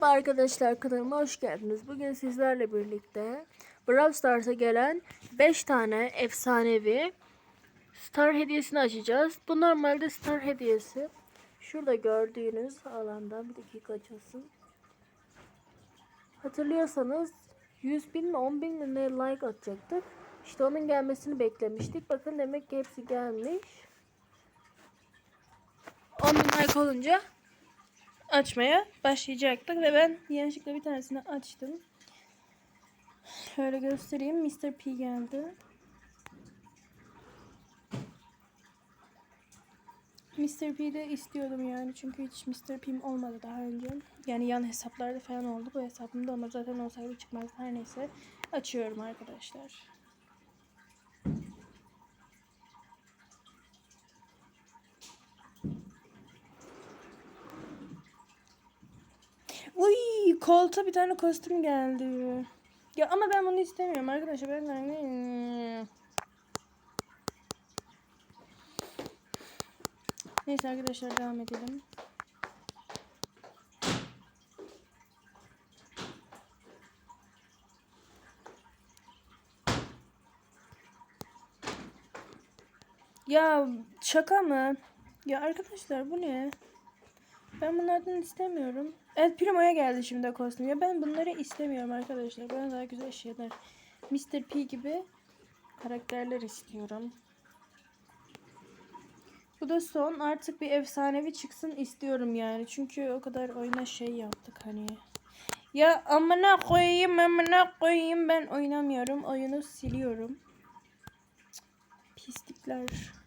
Arkadaşlar kanalıma hoş geldiniz. Bugün sizlerle birlikte Brawl Stars'a gelen 5 tane efsanevi Star hediyesini açacağız. Bu normalde Star hediyesi. Şurada gördüğünüz alanda bir dakika açılsın. Hatırlıyorsanız 100 bin mi 10 bin mi ne like atacaktık. İşte onun gelmesini beklemiştik. Bakın demek ki hepsi gelmiş. 10 bin like olunca açmaya başlayacaktık ve ben yanlışlıkla bir tanesini açtım. Şöyle göstereyim. Mr. P geldi. Mr. P'de istiyordum yani çünkü hiç Mr. P'm olmadı daha önce. Yani yan hesaplarda falan oldu. Bu hesabımda ama zaten olsaydı çıkmaz. Her neyse açıyorum arkadaşlar. Kolta bir tane kostüm geldi. Ya ama ben bunu istemiyorum arkadaşlar. Ben Neyse arkadaşlar devam edelim. Ya şaka mı? Ya arkadaşlar bu ne? Ben bunlardan istemiyorum. Evet Primo'ya geldi şimdi kostüm. Ya ben bunları istemiyorum arkadaşlar. Ben daha güzel şeyler. Mr. P gibi karakterler istiyorum. Bu da son. Artık bir efsanevi çıksın istiyorum yani. Çünkü o kadar oyuna şey yaptık hani. Ya amına koyayım amına koyayım ben oynamıyorum. Oyunu siliyorum. Pislikler.